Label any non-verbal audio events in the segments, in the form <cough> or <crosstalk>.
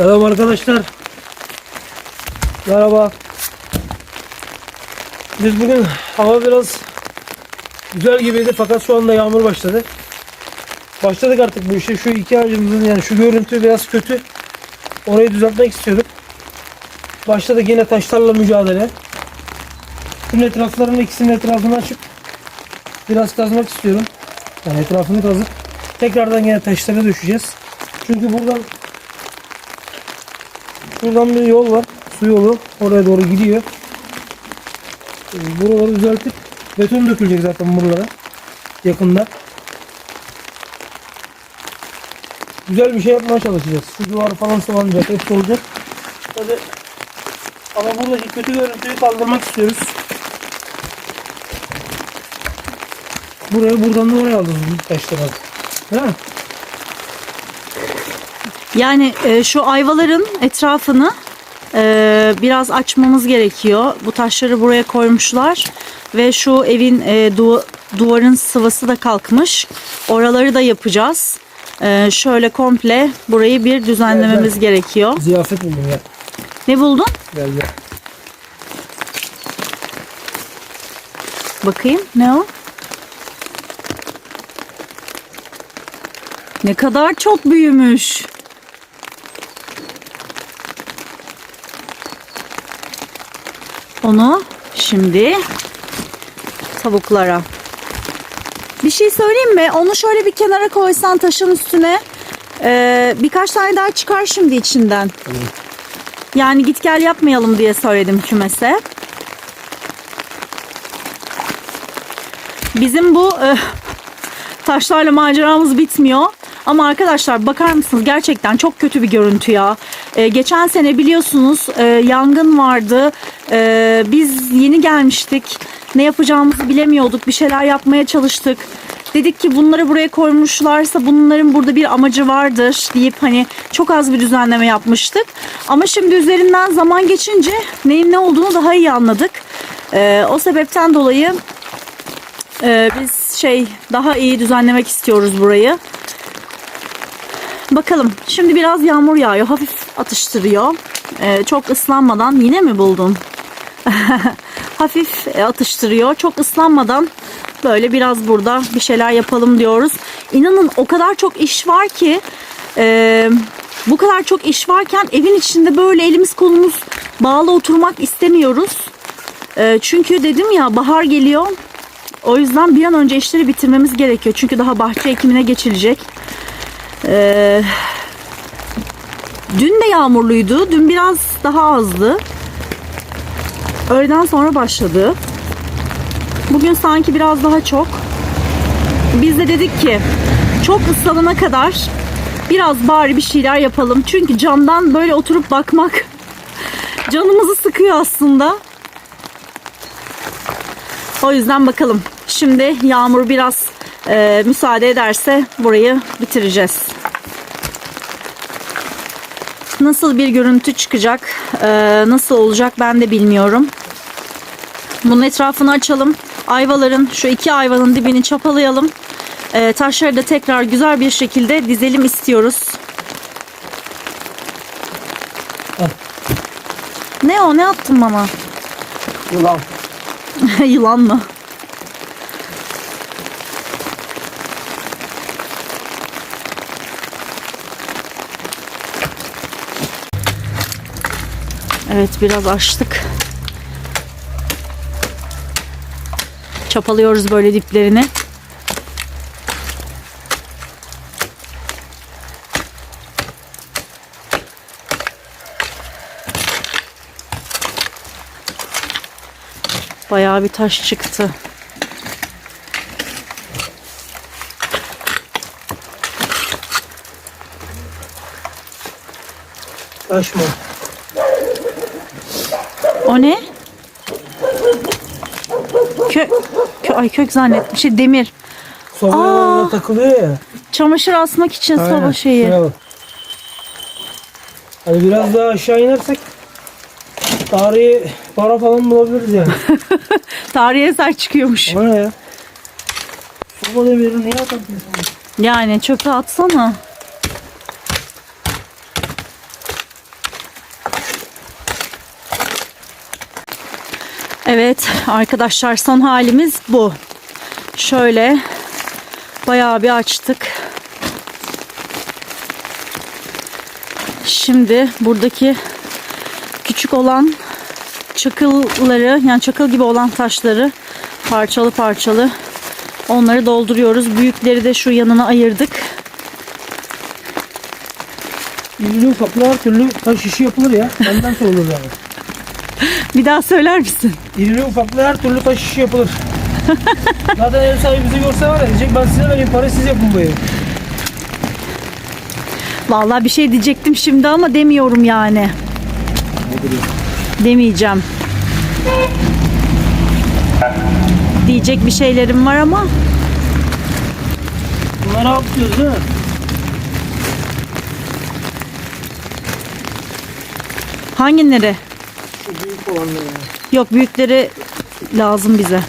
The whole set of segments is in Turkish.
Selam arkadaşlar. Merhaba. Biz bugün hava biraz güzel gibiydi fakat şu anda yağmur başladı. Başladık artık bu işe. Şu iki ağacımızın yani şu görüntü biraz kötü. Orayı düzeltmek istiyorduk. Başladık yine taşlarla mücadele. Şunun etraflarının ikisinin etrafını açıp biraz kazmak istiyorum. Yani etrafını kazıp tekrardan yine taşlara düşeceğiz. Çünkü buradan Şuradan bir yol var. Su yolu. Oraya doğru gidiyor. Ee, Buraları düzeltip beton dökülecek zaten buralara. Yakında. Güzel bir şey yapmaya çalışacağız. Şu duvar falan sıvanacak. Hepsi olacak. Tabi ama buradaki kötü görüntüyü kaldırmak istiyoruz. Burayı buradan da oraya alırız bu taşları. Değil mi? Yani e, şu ayvaların etrafını e, biraz açmamız gerekiyor. Bu taşları buraya koymuşlar ve şu evin e, du- duvarın sıvası da kalkmış. Oraları da yapacağız. E, şöyle komple burayı bir düzenlememiz gerekiyor. Ziyafet buldum ya. Ne buldun? Gel gel. Bakayım ne o? Ne kadar çok büyümüş. Onu şimdi tavuklara. Bir şey söyleyeyim mi? Onu şöyle bir kenara koysan taşın üstüne ee, birkaç tane daha çıkar şimdi içinden. Yani git gel yapmayalım diye söyledim kümese. Bizim bu e, taşlarla maceramız bitmiyor. Ama arkadaşlar bakar mısınız gerçekten çok kötü bir görüntü ya. E, geçen sene biliyorsunuz e, yangın vardı. E, biz yeni gelmiştik. Ne yapacağımızı bilemiyorduk. Bir şeyler yapmaya çalıştık. Dedik ki bunları buraya koymuşlarsa bunların burada bir amacı vardır deyip hani çok az bir düzenleme yapmıştık. Ama şimdi üzerinden zaman geçince neyin ne olduğunu daha iyi anladık. E, o sebepten dolayı ee, biz şey daha iyi düzenlemek istiyoruz burayı. Bakalım. Şimdi biraz yağmur yağıyor. Hafif atıştırıyor. Ee, çok ıslanmadan yine mi buldun? <laughs> Hafif e, atıştırıyor. Çok ıslanmadan böyle biraz burada bir şeyler yapalım diyoruz. İnanın o kadar çok iş var ki e, bu kadar çok iş varken evin içinde böyle elimiz kolumuz bağlı oturmak istemiyoruz. E, çünkü dedim ya bahar geliyor. O yüzden bir an önce işleri bitirmemiz gerekiyor. Çünkü daha bahçe ekimine geçilecek. Ee, dün de yağmurluydu. Dün biraz daha azdı. Öğleden sonra başladı. Bugün sanki biraz daha çok. Biz de dedik ki çok ıslanana kadar biraz bari bir şeyler yapalım. Çünkü camdan böyle oturup bakmak <laughs> canımızı sıkıyor aslında. O yüzden bakalım. Şimdi yağmur biraz e, müsaade ederse burayı bitireceğiz. Nasıl bir görüntü çıkacak, e, nasıl olacak ben de bilmiyorum. Bunun etrafını açalım. Ayvaların, şu iki ayvanın dibini çapalayalım. E, taşları da tekrar güzel bir şekilde dizelim istiyoruz. Al. Ne o? Ne attın bana? Yılan. <laughs> Yılan mı? Evet biraz açtık. Çapalıyoruz böyle diplerini. Bayağı bir taş çıktı. Taş mı? O ne? Kö, kö ay kök zannettim. Şey demir. Sobaya Aa. takılıyor ya. Çamaşır asmak için soba şeyi. şuraya bak. Hani biraz daha aşağı inersek tarihi para falan bulabiliriz yani. <laughs> Tarihi eser çıkıyormuş. O ne ya? Soba demirini niye atıyorsun? Yani çöpe atsana. Evet arkadaşlar son halimiz bu. Şöyle bayağı bir açtık. Şimdi buradaki küçük olan çakılları yani çakıl gibi olan taşları parçalı parçalı onları dolduruyoruz. Büyükleri de şu yanına ayırdık. Ufaklı her türlü taş işi yapılır ya. Benden sorulur yani. Bir daha söyler misin? İrili ufaklı her türlü taş işi yapılır. <laughs> Zaten ev sahibi bizi görse var ya diyecek ben size vereyim parayı siz yapın bu evi. Vallahi bir şey diyecektim şimdi ama demiyorum yani. Demeyeceğim. Diyecek bir şeylerim var ama Bunları atlıyoruz değil mi? hangileri? Olanları. Yok büyükleri lazım bize.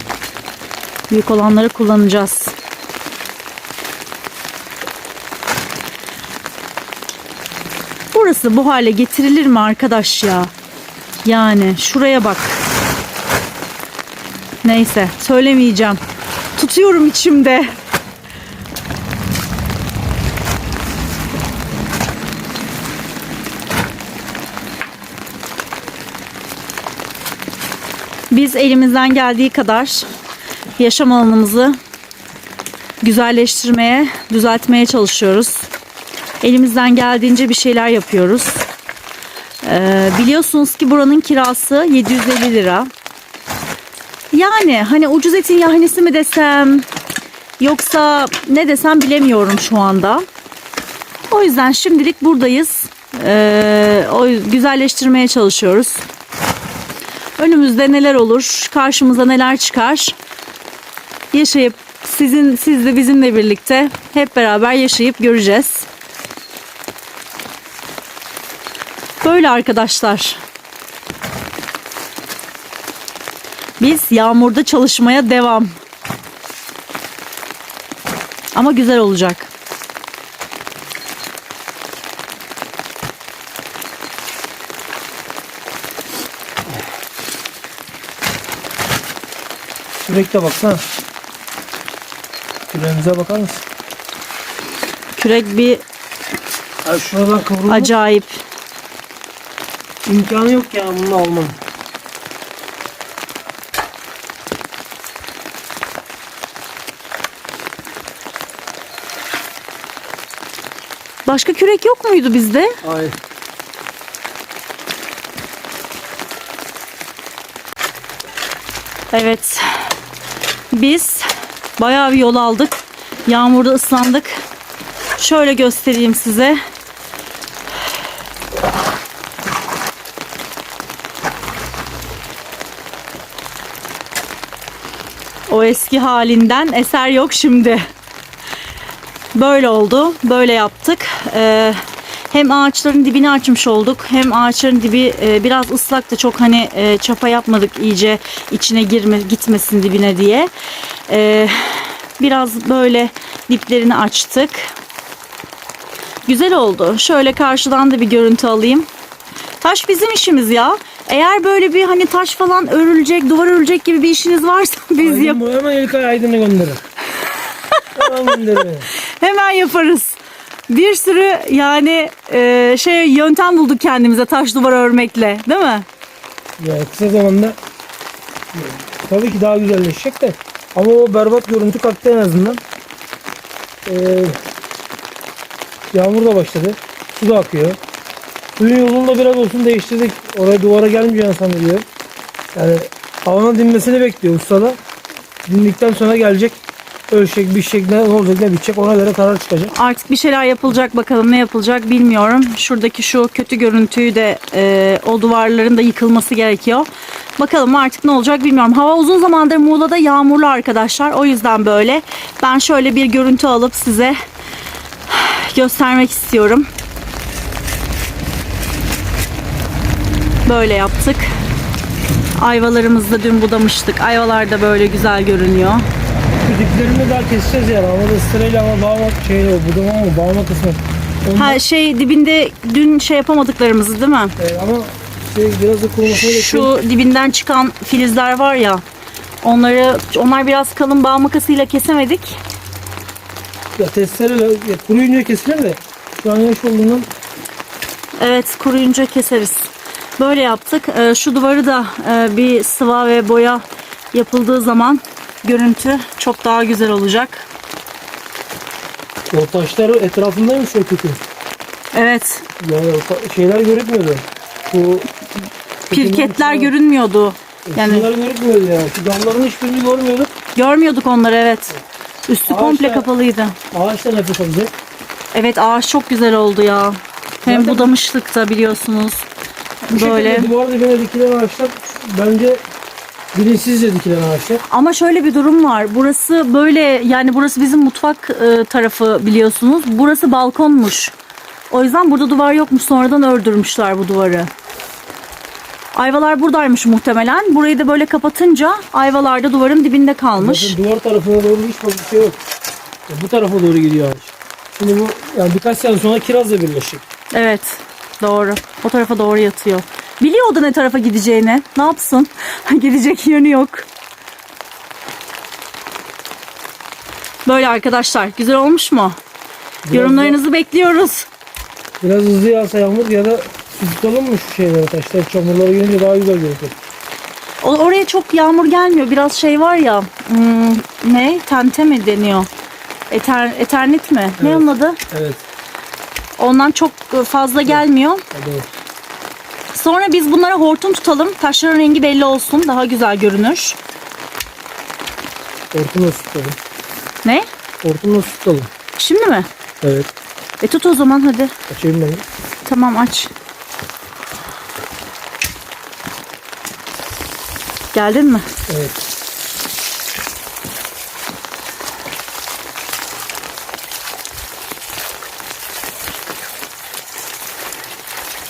Büyük olanları kullanacağız. Burası bu hale getirilir mi arkadaş ya? Yani şuraya bak. Neyse söylemeyeceğim. Tutuyorum içimde. Biz elimizden geldiği kadar yaşam alanımızı güzelleştirmeye, düzeltmeye çalışıyoruz. Elimizden geldiğince bir şeyler yapıyoruz. Ee, biliyorsunuz ki buranın kirası 750 lira. Yani hani ucuz etin yahnisi mi desem yoksa ne desem bilemiyorum şu anda. O yüzden şimdilik buradayız. Ee, o güzelleştirmeye çalışıyoruz. Önümüzde neler olur, karşımıza neler çıkar. Yaşayıp sizin siz de bizimle birlikte hep beraber yaşayıp göreceğiz. Böyle arkadaşlar. Biz yağmurda çalışmaya devam. Ama güzel olacak. Sürekli baksana. Küreğimize bakar mısın? Kürek bir Ay şuradan kıvrılmış. acayip. İmkanı yok ya bunu almanın. Başka kürek yok muydu bizde? Hayır. Evet. Biz bayağı bir yol aldık. Yağmurda ıslandık. Şöyle göstereyim size. O eski halinden eser yok şimdi. Böyle oldu. Böyle yaptık. Ee, hem ağaçların dibini açmış olduk. Hem ağaçların dibi e, biraz ıslak da çok hani e, çapa yapmadık iyice içine girme gitmesin dibine diye. Ee, biraz böyle diplerini açtık. Güzel oldu. Şöyle karşıdan da bir görüntü alayım. Taş bizim işimiz ya. Eğer böyle bir hani taş falan örülecek, duvar örülecek gibi bir işiniz varsa <laughs> biz yap hemen İlkay Aydın'ı gönderin. <laughs> hemen gönderin. Hemen yaparız. Bir sürü yani e, şey yöntem bulduk kendimize taş duvar örmekle, değil mi? Ya kısa zamanda tabii ki daha güzelleşecek de ama o berbat görüntü kalktı en azından. Ee, yağmur da başladı. Su da akıyor. Suyun yolunu da biraz olsun değiştirdik. Oraya duvara gelmeyeceğini sanılıyor. Yani havanın dinmesini bekliyor usta da. Dindikten sonra gelecek. Ölçecek, biçecek, ne olacak, ne bitecek ona göre karar çıkacak. Artık bir şeyler yapılacak bakalım ne yapılacak bilmiyorum. Şuradaki şu kötü görüntüyü de e, o duvarların da yıkılması gerekiyor. Bakalım artık ne olacak bilmiyorum. Hava uzun zamandır Muğla'da yağmurlu arkadaşlar. O yüzden böyle. Ben şöyle bir görüntü alıp size göstermek istiyorum. Böyle yaptık. Ayvalarımızı da dün budamıştık. Ayvalar da böyle güzel görünüyor. Diplerini daha keseceğiz yani. Havada sırayla ama bağma şey o budama ama bağma kısmı. Ha şey dibinde dün şey yapamadıklarımızı değil mi? e, ama Şey, biraz da bekliyorum. Şu dibinden çıkan filizler var ya. Onları onlar biraz kalın bağ makasıyla kesemedik. Ya testereyle ya, kuruyunca kesilir de şu an yaş olduğundan Evet kuruyunca keseriz. Böyle yaptık. Ee, şu duvarı da e, bir sıva ve boya yapıldığı zaman görüntü çok daha güzel olacak. o taşlar etrafındaymış o kökü. Evet. Yani şeyler görünmüyordu. Bu Pirketler görünmüyordu. Yani Şunlar görünmüyordu yani. Şu damların hiçbirini görmüyorduk. görmiyorduk onları evet. Üstü komple Ağaçlar- kapalıydı. Ağaç da nefes alacak. Evet ağaç çok güzel oldu ya. Hem Zaten- budamışlık da biliyorsunuz. Bu Böyle. şekilde duvar dibine dikilen ağaçlar bence bilinçsizce dikilen ağaçlar. Ama şöyle bir durum var. Burası böyle yani burası bizim mutfak e, tarafı biliyorsunuz. Burası balkonmuş. O yüzden burada duvar yokmuş. Sonradan ördürmüşler bu duvarı. Ayvalar buradaymış muhtemelen. Burayı da böyle kapatınca ayvalar da duvarın dibinde kalmış. Zaten duvar tarafına doğru hiç bir şey yok. Ya bu tarafa doğru gidiyor ağaç. Şimdi bu yani birkaç sene sonra kirazla birleşecek. Evet. Doğru. O tarafa doğru yatıyor. Biliyordu ne tarafa gideceğini. Ne yapsın? <laughs> Gidecek yönü yok. Böyle arkadaşlar. Güzel olmuş mu? Yorumlarınızı bekliyoruz. Biraz hızlı yağsa yağmur ya da tutalım mı şu şeyleri taşlar çamurlara gelince daha güzel gözüküyor. O- Oraya çok yağmur gelmiyor. Biraz şey var ya. hmm, ne? Tente mi deniyor? Eter, Eternit mi? Ne Evet. onun adı? Evet. Ondan çok fazla gelmiyor. Hadi bak. Sonra biz bunlara hortum tutalım. Taşların rengi belli olsun. Daha güzel görünür. Hortumla su tutalım. Ne? Hortumla su tutalım. Şimdi mi? Evet. E tut o zaman hadi. Açayım ben. Tamam aç. Geldin mi? Evet.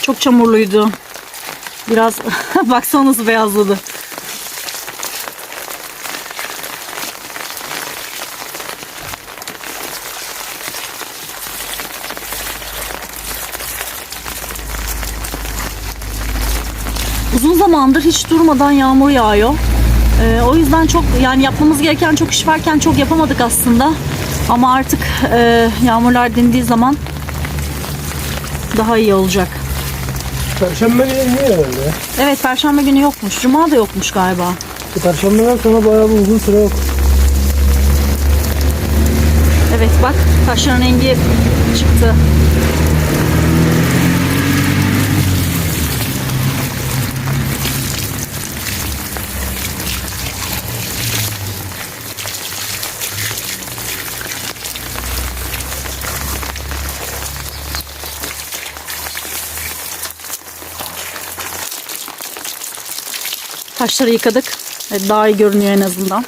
Çok çamurluydu. Biraz <laughs> baksana nasıl beyazladı. Uzun zamandır hiç durmadan yağmur yağıyor. Ee, o yüzden çok yani yapmamız gereken çok iş varken çok yapamadık aslında. Ama artık e, yağmurlar dindiği zaman daha iyi olacak. Perşembe günü niye herhalde? Evet perşembe günü yokmuş. Cuma da yokmuş galiba. Bu Perşembeden sonra bayağı bir uzun süre yok. Evet bak taşların rengi çıktı. Taşları yıkadık. Evet, daha iyi görünüyor en azından.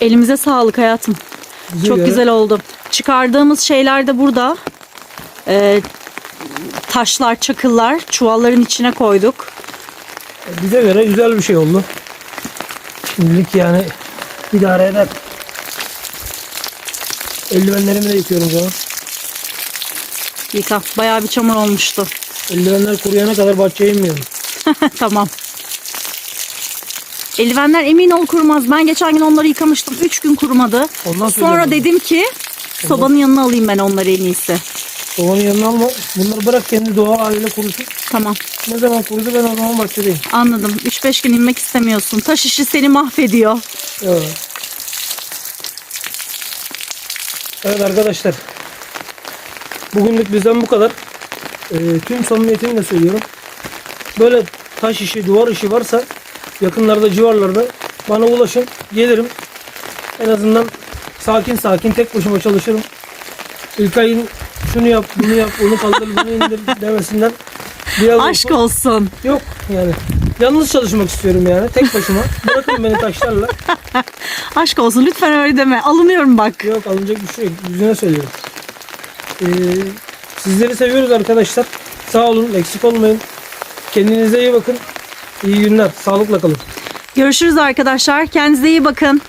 Elimize sağlık hayatım. Bize Çok güzel oldu. Çıkardığımız şeyler de burada. Ee, taşlar, çakıllar çuvalların içine koyduk. Bize göre güzel bir şey oldu. Şimdilik yani idare eder. Eldivenlerimi de yıkıyorum canım. Yıka. Bayağı bir çamur olmuştu. Eldivenler kuruyana kadar bahçeye inmiyorum. <laughs> tamam. Eldivenler emin ol kurumaz. Ben geçen gün onları yıkamıştım. 3 gün kurumadı. Ondan sonra Sonra dedim. dedim ki sobanın yanına alayım ben onları en iyisi. Sobanın yanına alma. Bunları bırak kendi doğal haliyle kurusun. Tamam Ne zaman kurudu ben o zaman bahçedeyim. anladım. 3-5 gün inmek istemiyorsun. Taş işi seni mahvediyor. Evet. Evet arkadaşlar. Bugünlük bizden bu kadar. Ee, tüm samimiyetimle söylüyorum. Böyle taş işi, duvar işi varsa yakınlarda, civarlarda bana ulaşın. Gelirim. En azından sakin sakin tek başıma çalışırım. İlkay'ın şunu yap, bunu yap, onu kaldır, bunu indir <laughs> demesinden biraz Aşk olsun- olsun. Yok yani. Yalnız çalışmak istiyorum yani. Tek başıma. Bırakın beni taşlarla. <laughs> Aşk olsun. Lütfen öyle deme. Alınıyorum bak. Yok alınacak bir şey yok. Yüzüne söylüyorum. Ee, sizleri seviyoruz arkadaşlar. Sağ olun. Eksik olmayın. Kendinize iyi bakın. İyi günler. Sağlıkla kalın. Görüşürüz arkadaşlar. Kendinize iyi bakın.